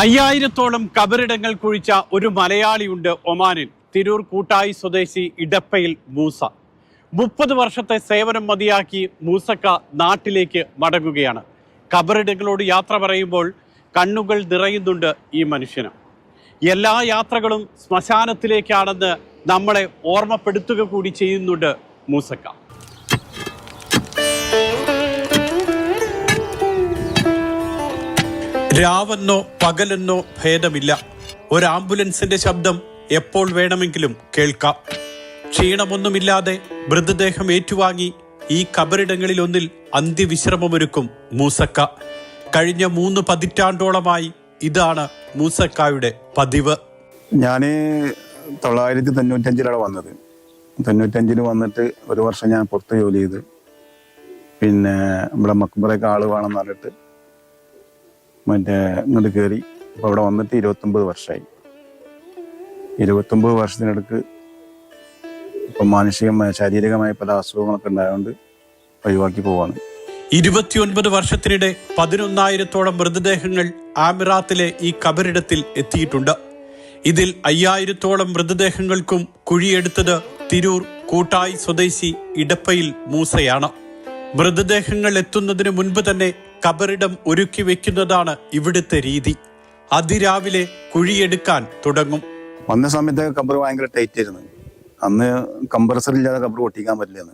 അയ്യായിരത്തോളം കബറിടങ്ങൾ കുഴിച്ച ഒരു മലയാളിയുണ്ട് ഒമാനിൽ. തിരൂർ കൂട്ടായി സ്വദേശി ഇടപ്പയിൽ മൂസ. മുപ്പത് വർഷത്തെ സേവനം മതിയാക്കി മൂസക്ക നാട്ടിലേക്ക് മടങ്ങുകയാണ്. കബറിടങ്ങളോട് യാത്ര പറയുമ്പോൾ കണ്ണുകൾ നിറയുന്നുണ്ട് ഈ മനുഷ്യന്. എല്ലാ യാത്രകളും ശ്മശാനത്തിലേക്കാണെന്ന് നമ്മളെ ഓർമ്മപ്പെടുത്തുക കൂടി ചെയ്യുന്നുണ്ട് മൂസക്ക. രാവെന്നോ പകലെന്നോ ഭേദമില്ല. ഒരു ആംബുലൻസിന്റെ ശബ്ദം എപ്പോൾ വേണമെങ്കിലും കേൾക്കാം. ക്ഷീണമൊന്നുമില്ലാതെ മൃതദേഹം ഏറ്റുവാങ്ങി ഈ കബറിടങ്ങളിൽ ഒന്നിൽ അന്ത്യവിശ്രമമൊരുക്കും മൂസക്ക. കഴിഞ്ഞ മൂന്ന് പതിറ്റാണ്ടോളമായി ഇതാണ് മൂസക്കായുടെ പതിവ്. ഞാൻ തൊള്ളായിരത്തി തൊണ്ണൂറ്റഞ്ചിലാണ് വന്നത്. തൊണ്ണൂറ്റഞ്ചിന് വന്നിട്ട് ഒരു വർഷം ഞാൻ പുറത്ത് ജോലി ചെയ്ത്. പിന്നെ നമ്മുടെ മക്കുമ്പറയൊക്കെ ആൾ വേണമെന്ന് പറഞ്ഞിട്ട് മറ്റേ ഇങ്ങോട്ട് കയറി അപ്പോൾ അവിടെ വന്നിട്ട് ഇരുപത്തൊമ്പത് വർഷമായി ഇരുപത്തൊമ്പത് വർഷത്തിനിടക്ക് ഇപ്പം മാനസികമായ ശാരീരികമായ പല അസുഖങ്ങളൊക്കെ ഉണ്ടായതുകൊണ്ട് ഒഴിവാക്കി പോവാണ്. ഇരുപത്തിയൊൻപത് വർഷത്തിനിടെ പതിനൊന്നായിരത്തോളം മൃതദേഹങ്ങൾ ആമിറാത്തിലെ ഈ കബറിടത്തിൽ എത്തിയിട്ടുണ്ട്. ഇതിൽ അയ്യായിരത്തോളം മൃതദേഹങ്ങൾക്കും കുഴിയെടുത്തത് തിരൂർ കൂട്ടായി സ്വദേശി ഇടപ്പയിൽ മൂസയാണ്. മൃതദേഹങ്ങൾ എത്തുന്നതിന് മുൻപ് തന്നെ കബറിടം ഒരുക്കി വെക്കുന്നതാണ് ഇവിടുത്തെ രീതി. അതിരാവിലെ കുഴിയെടുക്കാൻ തുടങ്ങും. വന്ന സമയത്ത് കമ്പർ ഭയങ്കര ടൈറ്റ് ആയിരുന്നു. അന്ന് കംപ്രസർ ഇല്ലാതെ കമ്പർ പൊട്ടിക്കാൻ പറ്റില്ലെന്ന്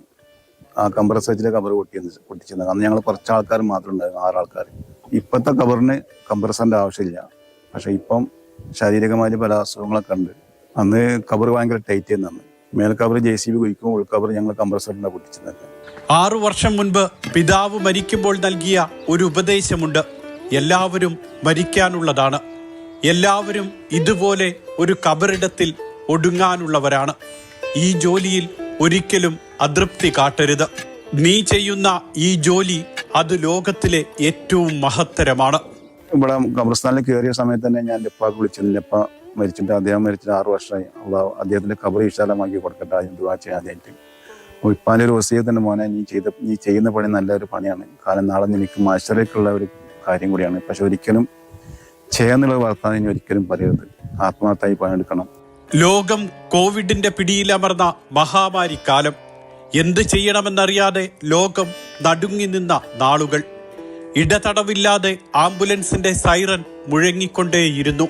ആ കംപ്രസർ വെച്ചിട്ട് കബർ പൊട്ടിയെന്ന് പൊട്ടിച്ചിരുന്നത്. അന്ന് ഞങ്ങൾ കുറച്ച് ആൾക്കാർ മാത്രം ഉണ്ടായിരുന്നു ആറ് ആൾക്കാർ ഇപ്പോഴത്തെ കബറിന് കംപ്രസറിന്റെ ആവശ്യമില്ല. പക്ഷെ ഇപ്പം ശാരീരികമായ പല അസുഖങ്ങളൊക്കെ ഉണ്ട്. അന്ന് കബർ ഭയങ്കര ടൈറ്റ് ആയിരുന്നു അന്ന് മേൽ കബർ ജെ സി ബി കുഴിക്കും ഉൾക്കവർ ഞങ്ങൾ കംപ്രസറിന്റെ പൊട്ടിച്ചതൊക്കെ ആറു വർഷം മുൻപ് പിതാവ് മരിക്കുമ്പോൾ നൽകിയ ഒരു ഉപദേശമുണ്ട്. എല്ലാവരും മരിക്കാനുള്ളതാണ്. എല്ലാവരും ഇതുപോലെ ഒരു കബറിടത്തിൽ ഒടുങ്ങാനുള്ളവരാണ്. ഈ ജോലിയിൽ ഒരിക്കലും അതൃപ്തി കാട്ടരുത്. നീ ചെയ്യുന്ന ഈ ജോലി അത് ലോകത്തിലെ ഏറ്റവും മഹത്തരമാണ്. ഇവിടെ കബർസ്ഥാനിൽ കയറിയ സമയത്ത് തന്നെ ഞാൻ എന്റെ ഉപ്പാക്ക് വിളിച്ചിരുന്നു. എന്റെ മരിച്ചിട്ട് അദ്ദേഹം മരിച്ചിട്ട് ആറ് വർഷമായി. അള്ളാഹ് അദ്ദേഹത്തിന്റെ കബറി വിശാലമാക്കി കൊടുക്കട്ടെ. അതിന് ദുവാ ചെയ്യാതായിട്ട് അപ്പോൾ ഇപ്പാന്റെ ഒരു മോനെ നീ ചെയ്ത നീ ചെയ്യുന്ന പണി നല്ലൊരു പണിയാണ്. കാരണം നാളെ നിനക്ക് മാസ്റ്ററേക്കുള്ള ഒരു കാര്യം കൂടിയാണ്. പക്ഷെ ഒരിക്കലും ചെയ്യാന്നുള്ള വർത്താനം ഇനി ഒരിക്കലും പറയരുത് ആത്മാർത്ഥമായി പണിയെടുക്കണം. ലോകം കോവിഡിന്റെ പിടിയിലമർന്ന മഹാമാരി കാലം. എന്ത് ചെയ്യണമെന്നറിയാതെ ലോകം നടുങ്ങി നിന്ന നാളുകൾ. ഇടതടവില്ലാതെ ആംബുലൻസിന്റെ സൈറൻ മുഴങ്ങിക്കൊണ്ടേയിരുന്നു.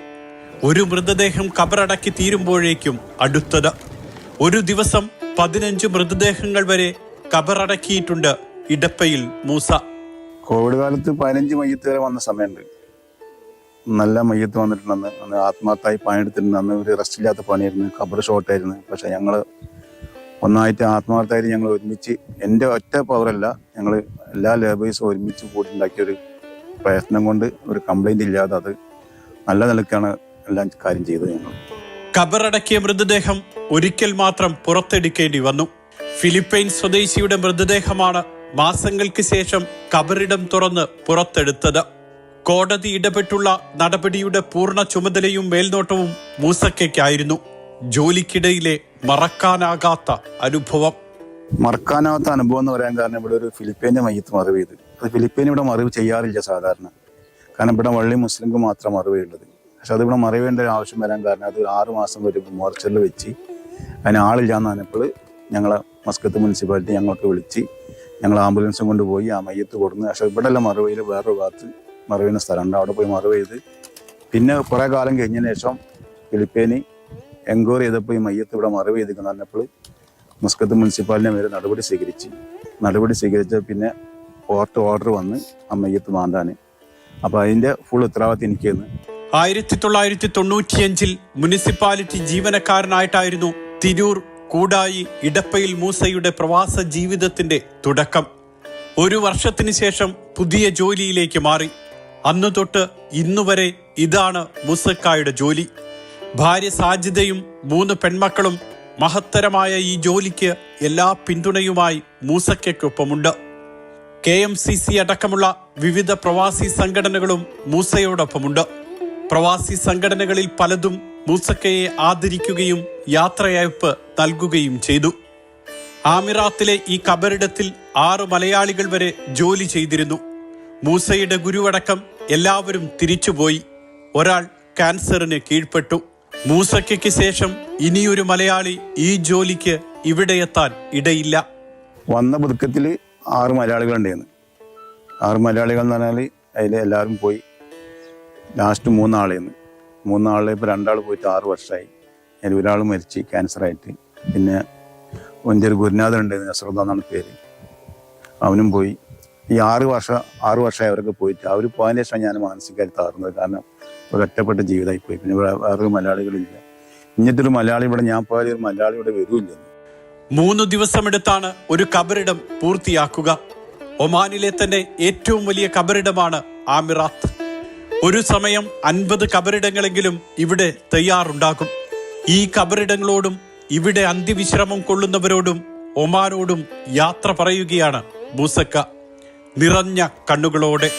ഒരു മൃതദേഹം കബറടക്കി തീരുമ്പോഴേക്കും അടുത്തത്. ഒരു ദിവസം പതിനഞ്ച് മൃതദേഹങ്ങൾ വരെ കബറടക്കിയിട്ടുണ്ട് ഇടപ്പയിൽ മൂസ. കോവിഡ് കാലത്ത് പതിനഞ്ച് മയ്യത്ത് വരെ വന്ന സമയമുണ്ട്. നല്ല മയ്യത്ത് വന്നിട്ടുണ്ടെന്ന് അന്ന്. ആത്മാർത്ഥമായി പണിയെടുത്തിട്ടുണ്ട്. അന്ന് ഒരു റെസ്റ്റ് ഇല്ലാത്ത പണിയായിരുന്നു. കബർ ഷോർട്ടായിരുന്നു പക്ഷെ ഞങ്ങൾ ഒന്നായിട്ട് ആത്മാർത്ഥമായിട്ട് ഞങ്ങൾ ഒരുമിച്ച് എന്റെ ഒറ്റ പവറല്ല ഞങ്ങൾ എല്ലാ ലേബേഴ്സും ഒരുമിച്ച് കൂടിയുണ്ടാക്കിയ ഒരു പ്രയത്നം കൊണ്ട് ഒരു കംപ്ലൈന്റ് ഇല്ലാതെ അത് നല്ല നിലക്കാണ് എല്ലാം കാര്യം ചെയ്തത് ഞങ്ങൾ. കബറടക്കിയ മൃതദേഹം ഒരിക്കൽ മാത്രം പുറത്തെടുക്കേണ്ടി വന്നു. ഫിലിപ്പൈൻ സ്വദേശിയുടെ മൃതദേഹമാണ് മാസങ്ങൾക്ക് ശേഷം കബറിടം തുറന്ന് പുറത്തെടുത്തത്. കോടതി ഇടപെട്ടുള്ള നടപടിയുടെ പൂർണ ചുമതലയും മേൽനോട്ടവും മൂസക്കയ്ക്കായിരുന്നു ജോലിക്കിടയിലെ മറക്കാനാകാത്ത അനുഭവം. മറക്കാനാവാത്ത അനുഭവം എന്ന് പറയാൻ കാരണം ഇവിടെ ഒരു ഫിലിപ്പൈന്റെ മയ്യത്ത് മറവ് ചെയ്ത്. അത് ഫിലിപ്പീൻ ഇവിടെ മറവ് ചെയ്യാറില്ല സാധാരണ. കാരണം ഇവിടെ വള്ളി മുസ്ലിംക്ക് മാത്രം മറവേ ഉള്ളത് പക്ഷെ അതിവിടെ മറിവേണ്ട ഒരു ആവശ്യം വരാൻ കാരണം അത് ആറ് മാസം വരുമ്പോൾ മോർച്ചറിൽ വെച്ച് അതിന് ആളില്ലാന്ന് പറഞ്ഞപ്പോൾ ഞങ്ങളെ മസ്കത്ത് മുനിസിപ്പാലിറ്റി ഞങ്ങൾക്ക് വിളിച്ച് ഞങ്ങൾ ആംബുലൻസും കൊണ്ടുപോയി ആ മയ്യത്ത് കൊടുന്ന് പക്ഷെ ഇവിടെ അല്ല മറവയിൽ വേറൊരു ഭാഗത്ത് മറവിന് സ്ഥലമുണ്ട് അവിടെ പോയി മറവ് ചെയ്ത് പിന്നെ കുറേ കാലം കഴിഞ്ഞതിന് ശേഷം ഫിലിപ്പേനി എൻക്വയറി ചെയ്തപ്പോൾ ഈ മയ്യത്ത് ഇവിടെ മറവ് ചെയ്തിരിക്കുന്ന പറഞ്ഞപ്പോൾ മുസ്കത്ത് മുനിസിപ്പാലിറ്റി മേലെ നടപടി സ്വീകരിച്ച് നടപടി സ്വീകരിച്ച പിന്നെ കോർട്ട് ഓർഡർ വന്ന് ആ മയ്യത്ത് മാന്താൻ. അപ്പോൾ അതിന്റെ ഫുൾ ഉത്തരവാദിത്തം എനിക്കായിരുന്നു ആയിരത്തി തൊള്ളായിരത്തി തൊണ്ണൂറ്റിയഞ്ചിൽ മുനിസിപ്പാലിറ്റി ജീവനക്കാരനായിട്ടായിരുന്നു തിരൂർ കൂടായി ഇടപ്പയിൽ മൂസയുടെ പ്രവാസ ജീവിതത്തിന്റെ തുടക്കം. ഒരു വർഷത്തിന് ശേഷം പുതിയ ജോലിയിലേക്ക് മാറി. അന്നു തൊട്ട് ഇന്നുവരെ ഇതാണ് മൂസക്കായുടെ ജോലി. ഭാര്യ സാജിദയും മൂന്ന് പെൺമക്കളും മഹത്തരമായ ഈ ജോലിക്ക് എല്ലാ പിന്തുണയുമായി മൂസയ്ക്കൊപ്പമുണ്ട്. കെ എം സി സി അടക്കമുള്ള വിവിധ പ്രവാസി സംഘടനകളും മൂസയോടൊപ്പമുണ്ട്. പ്രവാസി സംഘടനകളിൽ പലതും മൂസക്കയെ ആദരിക്കുകയും യാത്രയയപ്പ് നൽകുകയും ചെയ്തു. ആമിറാത്തിലെ ഈ കബറിടത്തിൽ ആറ് മലയാളികൾ വരെ ജോലി ചെയ്തിരുന്നു. മൂസയുടെ ഗുരുവടക്കം എല്ലാവരും തിരിച്ചുപോയി. ഒരാൾ ക്യാൻസറിന് കീഴ്പ്പെട്ടു. മൂസക്കയ്ക്ക് ശേഷം ഇനിയൊരു മലയാളി ഈ ജോലിക്ക് ഇവിടെ എത്താൻ ഇടയില്ല. വന്ന പുതുക്കത്തിൽ ആറ് മലയാളികളുണ്ടായിരുന്നു. ആറ് മലയാളികൾ എന്ന് പറഞ്ഞാൽ അതിൽ എല്ലാവരും പോയി. ലാസ്റ്റ് മൂന്നാളേന്ന്. മൂന്നാളിൽ ഇപ്പോൾ രണ്ടാൾ പോയിട്ട് ആറ് വർഷമായി അതിൽ ഒരാൾ മരിച്ച് ക്യാൻസറായിട്ട്. പിന്നെ ഒരു ഗുരുനാഥൻ ഉണ്ടായിരുന്നു നസറുദ്ദ എന്നാണ് പേര്. അവനും പോയി. ഈ ആറ് വർഷം ആറ് വർഷമായി അവരൊക്കെ പോയിട്ട്. അവർ പോയതിന് ശേഷം ഞാൻ മാനസികമായി താറുന്നത് കാരണം ഇപ്പോൾ ഒറ്റപ്പെട്ട ജീവിതമായി പോയി. പിന്നെ ഇവിടെ വേറെ മലയാളികളില്ല. ഇങ്ങനത്തെ ഒരു മലയാളി ഇവിടെ ഞാൻ പോയാൽ ഒരു മലയാളി ഇവിടെ വരില്ല മൂന്ന് ദിവസമെടുത്താണ് ഒരു കബറിടം പൂർത്തിയാക്കുക. ഒമാനിലെ തന്നെ ഏറ്റവും വലിയ കബറിടമാണ് ആമിറാത്ത്. ഒരു സമയം അൻപത് കബറിടങ്ങളെങ്കിലും ഇവിടെ തയ്യാറുണ്ടാക്കും. ഈ കബറിടങ്ങളോടും ഇവിടെ അന്ത്യവിശ്രമം കൊള്ളുന്നവരോടും ഒമാനോടും യാത്ര പറയുകയാണ് ബൂസക്ക നിറഞ്ഞ കണ്ണുകളോടെ.